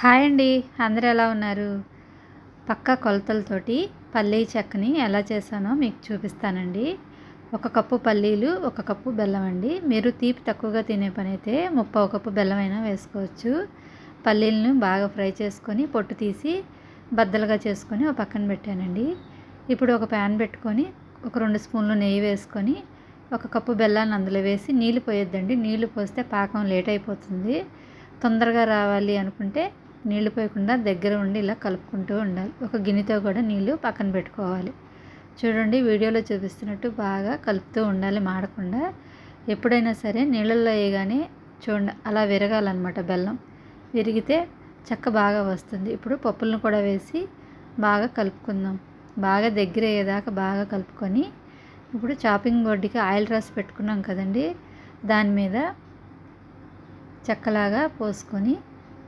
Hi అండి. అందరూ ఎలా ఉన్నారు? పక్క కొలతలతోటి పల్లీ చెక్కని ఎలా చేశానో మీకు చూపిస్తానండి. ఒక కప్పు పల్లీలు ఒక కప్పు బెల్లం అండి. మీరు తీపి తక్కువగా తినే పని అయితే ముప్పై కప్పు బెల్లం అయినా వేసుకోవచ్చు. పల్లీలను బాగా ఫ్రై చేసుకొని పొట్టు తీసి బద్దలుగా చేసుకొని ఒక పక్కన పెట్టానండి. ఇప్పుడు ఒక ప్యాన్ పెట్టుకొని ఒక రెండు స్పూన్లు నెయ్యి వేసుకొని ఒక కప్పు బెల్లాన్ని అందులో వేసి నీళ్ళు పోయొద్దండి. నీళ్ళు పోస్తే పాకం లేట్ అయిపోతుంది. తొందరగా రావాలి అనుకుంటే నీళ్ళు పోయకుండా దగ్గర ఉండి ఇలా కలుపుకుంటూ ఉండాలి. ఒక గిన్నెతో కూడా నీళ్ళు పక్కన పెట్టుకోవాలి. చూడండి వీడియోలో చూపిస్తున్నట్టు బాగా కలుపుతూ ఉండాలి మాడకుండా. ఎప్పుడైనా సరే నీళ్ళల్లో వేయగానే చూడండి అలా విరగాలన్నమాట బెల్లం. విరిగితే చెక్క బాగా వస్తుంది. ఇప్పుడు పప్పులను కూడా వేసి బాగా కలుపుకుందాం. బాగా దగ్గర అయ్యేదాకా బాగా కలుపుకొని ఇప్పుడు చాపింగ్ బోర్డుకి ఆయిల్ రాసి పెట్టుకున్నాం కదండి దాని మీద చెక్కలాగా పోసుకొని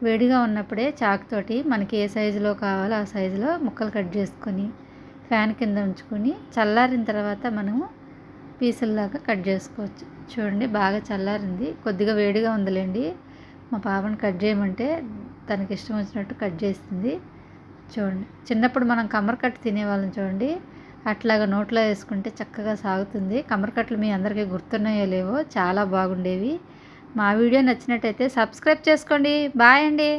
వేడిగా ఉన్నప్పుడే చాకుతోటి మనకి ఏ సైజులో కావాలో ఆ సైజులో ముక్కలు కట్ చేసుకొని ఫ్యాన్ కింద ఉంచుకొని చల్లారిన తర్వాత మనము పీసుల్లాగా కట్ చేసుకోవచ్చు. చూడండి బాగా చల్లారింది. కొద్దిగా వేడిగా ఉందిలేండి. మా పాపను కట్ చేయమంటే తనకి ఇష్టం వచ్చినట్టు కట్ చేసింది చూడండి చిన్నప్పుడు మనం కమరకట్టు తినేవాళ్ళం చూడండి. అట్లాగా నోట్లో వేసుకుంటే చక్కగా సాగుతుంది. కమరకట్లు మీ అందరికీ గుర్తున్నాయో లేవో చాలా బాగుండేవి. మా వీడియో నచ్చినట్టయితే సబ్స్క్రైబ్ చేసుకోండి. బాయ్ అండి.